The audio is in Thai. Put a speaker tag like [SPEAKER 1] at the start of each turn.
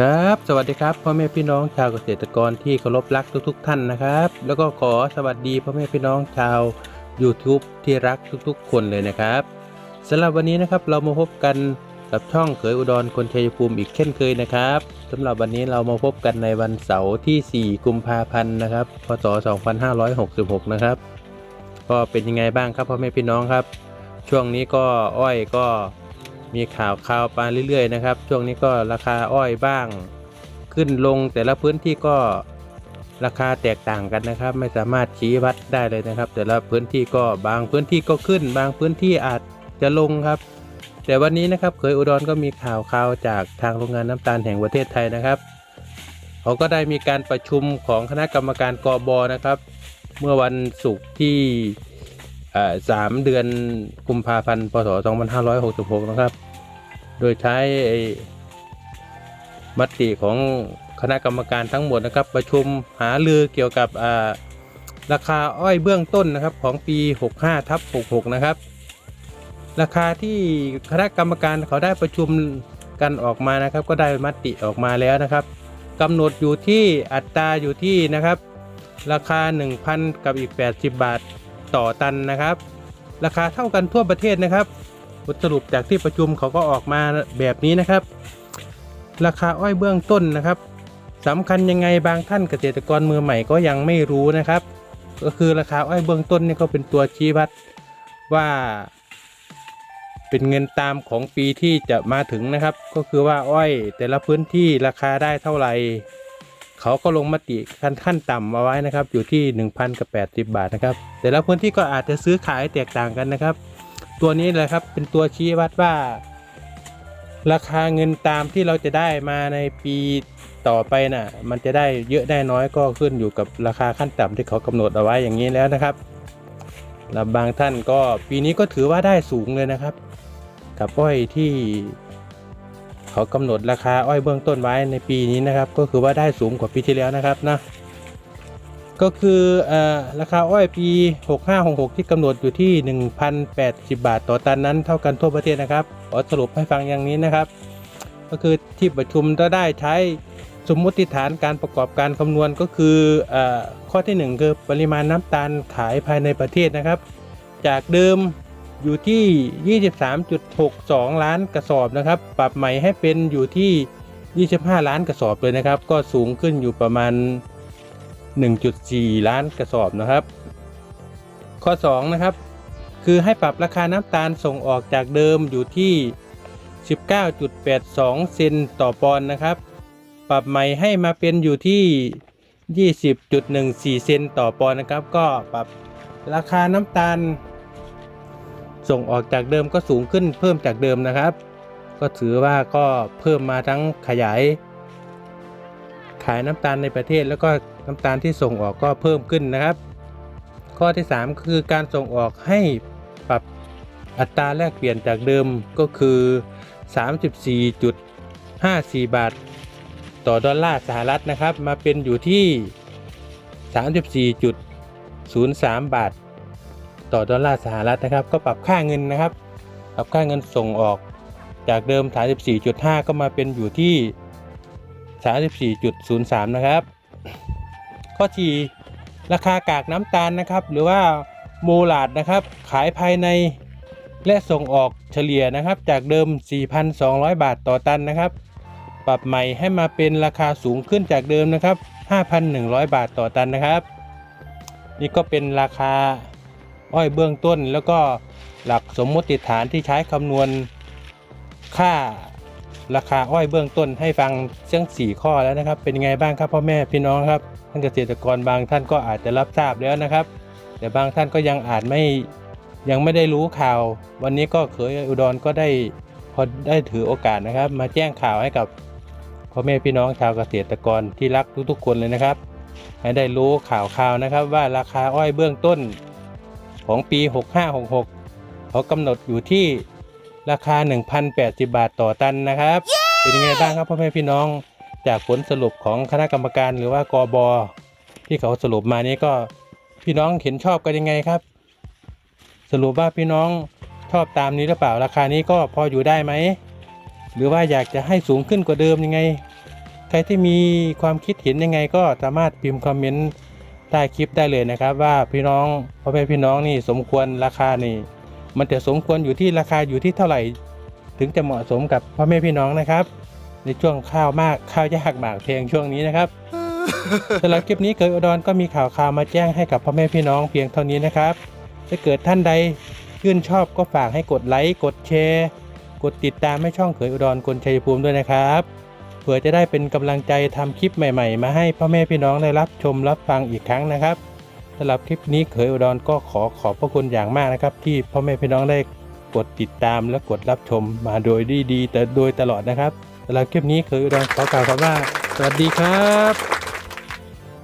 [SPEAKER 1] ครับ สวัสดีครับพ่อแม่พี่น้องชาวเกษตรกรที่เคารพรักทุก ๆ ท่านนะครับ แล้วก็ขอสวัสดีพ่อแม่พี่น้องชาว YouTube ที่รักทุกๆ คนเลยนะครับสำหรับวันนี้นะครับเรามาพบกันกับช่องเขยอุดรคนชัยภูมิอีกเช่นเคยนะครับสำหรับวันนี้เรามาพบกันในวันเสาร์ที่ 4 กุมภาพันธ์นะครับพศ 2566 นะครับก็เป็นยังไงบ้างครับพ่อแม่พี่น้องครับ ช่วงนี้ก็อ้อยก็ มีข่าวข่าวมาเรื่อยๆนะครับช่วงนี้ก็ราคาอ้อยบ้าง ขึ้นลงแต่ละพื้นที่ก็ราคาแตกต่างกันนะครับ ไม่สามารถชี้วัดได้เลยนะครับ แต่ละพื้นที่ก็บางพื้นที่ก็ขึ้น บางพื้นที่อาจจะลงครับ แต่วันนี้นะครับเคยอุดรก็มีข่าวข่าวจากทางโรงงานน้ำตาลแห่งประเทศไทยนะครับเขาก็ได้มีการประชุมของคณะกรรมการกบนะครับ เมื่อวันศุกร์ที่สามเดือนกุมภาพันธ์พศ2566 นะครับ โดยใช้มติของคณะกรรมการทั้งหมดนะครับ ประชุมหารือเกี่ยวกับราคาอ้อยเบื้องต้นนะครับของปี 65ทับ66 นะครับ ราคาที่คณะกรรมการเขาได้ประชุมกันออกมานะครับ ก็ได้มติออกมาแล้วนะครับกำหนดอยู่ที่อัตราอยู่ที่นะครับ ราคา 1,000 กับอีก 80 บาทต่อตันนะครับ ราคาเท่ากันทั่วประเทศนะครับ บทสรุปจากที่ประชุมเขาก็ออกมาแบบนี้นะครับ ราคาอ้อยเบื้องต้นนะครับสำคัญยังไงบางท่านเกษตรกรมือใหม่ก็ยังไม่รู้นะครับ ก็คือราคาอ้อยเบื้องต้นนี่ก็เป็นตัวชี้วัดว่าเป็นเงินตามของปีที่จะมาถึงนะครับ ก็คือว่าอ้อย แต่ละพื้นที่ราคาได้เท่าไหร่เขาก็ลงมติขั้นขั้นต่ำมาไว้นะครับ อยู่ที่1,000กับ80 บาทนะครับ แต่ละพื้นที่ก็อาจจะซื้อขายแตกต่างกันนะครับ ตัวนี้แหละครับเป็นตัวชี้วัดว่า ราคาเงินตามที่เราจะได้มาในปีต่อไปน่ะ มันจะได้เยอะได้น้อยก็ขึ้นอยู่กับราคาขั้นต่ำที่เขากำหนดเอาไว้อย่างนี้แล้วนะครับแล้วบางท่านก็ปีนี้ก็ถือว่าได้สูงเลยนะครับ กับอ้อยที่เขากำหนดราคาอ้อยเบื้องต้นไว้ในปีนี้นะครับ ก็คือว่าได้สูงกว่าปีที่แล้วนะครับนะ ก็คืออราคาอ้อยปี 6566 ที่กำหนดอยู่ที่ 1,080 บาทต่อตันนั้นเท่ากันทั่วประเทศนะครับขอสรุปให้ฟังอย่างนี้นะครับ ก็คือที่ประชุมก็ได้ใช้สมมติฐานการประกอบการคำนวณก็คือเออข้อที่ 1 คือปริมาณน้ำตาลขายภายในประเทศนะครับ จากเดิมอยู่ที่ 23.62 ล้านกระสอบนะครับ ปรับใหม่ให้เป็นอยู่ที่ 25 ล้านกระสอบเลยนะครับ ก็สูงขึ้นอยู่ประมาณ 1.4 ล้านกระสอบนะครับ ข้อ 2 นะครับ คือให้ปรับราคาน้ำตาลส่งออกจากเดิมอยู่ที่ 19.82 เซนต่อปอนด์นะครับ ปรับใหม่ให้มาเป็นอยู่ที่ 20.14 เซนต่อปอนด์นะครับ ก็ปรับราคาน้ำตาล ส่งออกจากเดิมก็สูงขึ้นเพิ่มจากเดิมนะครับ ก็ถือว่าก็เพิ่มมาทั้งขยาย ขายน้ำตาลในประเทศแล้วก็ น้ำตาลที่ส่งออกก็เพิ่มขึ้นนะครับ ข้อที่ 3 คือการส่งออกให้ปรับอัตราแลกเปลี่ยนจากเดิมก็คือ 34.54 บาท ต่อดอลลาร์สหรัฐนะครับ มาเป็นอยู่ที่ 34.03 บาท ต่อดอลลาร์สหรัฐนะครับ ก็ปรับค่าเงินนะครับ ปรับค่าเงินส่งออกจากเดิม 34.5 ก็มาเป็นอยู่ที่ 34.03 นะครับ ข้อที่ราคากากน้ำตาลนะครับ หรือว่าโมลาดนะครับ ขายภายในและส่งออกเฉลี่ยนะครับ จากเดิม 4,200 บาทต่อตันนะครับ ปรับใหม่ให้มาเป็นราคาสูงขึ้นจากเดิมนะครับ 5,100 บาทต่อตันนะครับ นี่ก็เป็นราคาอ้อยเบื้องต้น แล้วก็หลักสมมติฐานที่ใช้คำนวณค่าราคาอ้อยเบื้องต้นให้ฟังเชิงสี่ข้อแล้วนะครับ เป็นยังไงบ้างครับพ่อแม่พี่น้องครับานเกษตรกรบางท่านก็อาจจะรับทราบแล้วนะครับ แต่บางท่านก็ยังอาจไม่ยังไม่ได้รู้ข่าว วันนี้ก็เคยอุดรก็ได้พอได้ถือโอกาสนะครับ มาแจ้งข่าวให้กับพ่อแม่พี่น้องชาวเกษตรกรที่รักทุกๆคนเลยนะครับ ให้ได้รู้ข่าวข่าวนะครับ ว่าราคาอ้อยเบื้องต้นของปี 6566 เขากำหนดอยู่ที่ราคา 1,080 บาทต่อตันนะครับเป็นยังไงบ้างครับพ่อแม่พี่น้อง จากผลสรุปของคณะกรรมการหรือว่ากบอที่เขาสรุปมานี้ก็พี่น้องเห็นชอบกันยังไงครับ สรุปว่าพี่น้องชอบตามนี้หรือเปล่าราคานี้ก็พออยู่ได้ไหมหรือว่าอยากจะให้สูงขึ้นกว่าเดิมยังไง ใครที่มีความคิดเห็นยังไงก็สามารถพิมพ์คอมเมนต์ใต้คลิปได้เลยนะครับ ว่าพี่น้องพ่อแม่พี่น้องนี่สมควรราคานี่มันจะสมควรอยู่ที่ราคาอยู่ที่เท่าไหร่ ถึงจะเหมาะสมกับพ่อแม่พี่น้องนะครับ ในช่วงข้าวมากข้าวยากหมากเพลงช่วงนี้นะครับสำหรับคลิปนี้เคยอุดรก็มีข่าวข่าวมาแจ้งให้กับพ่อแม่พี่น้องเพียงเท่านี้นะครับถ้าเกิดท่านใดชื่นชอบก็ฝากให้กดไลค์กดแชร์กดติดตามให้ช่องเขยอุดรคนชัยภูมิด้วยนะครับเพื่อจะได้เป็นกำลังใจทำคลิปใหม่ๆ มาให้พ่อแม่พี่น้องได้รับชมรับฟังอีกครั้งนะครับสำหรับคลิปนี้เขยอุดรก็ขอขอบพระคุณอย่างมากนะครับ ที่พ่อแม่พี่น้องได้กดติดตามและกดรับชมมาโดยดีๆแต่โดยตลอดนะครับ สำหรับคลิปนี้คืออุดรขอกล่าวคำว่า สวัสดีครับ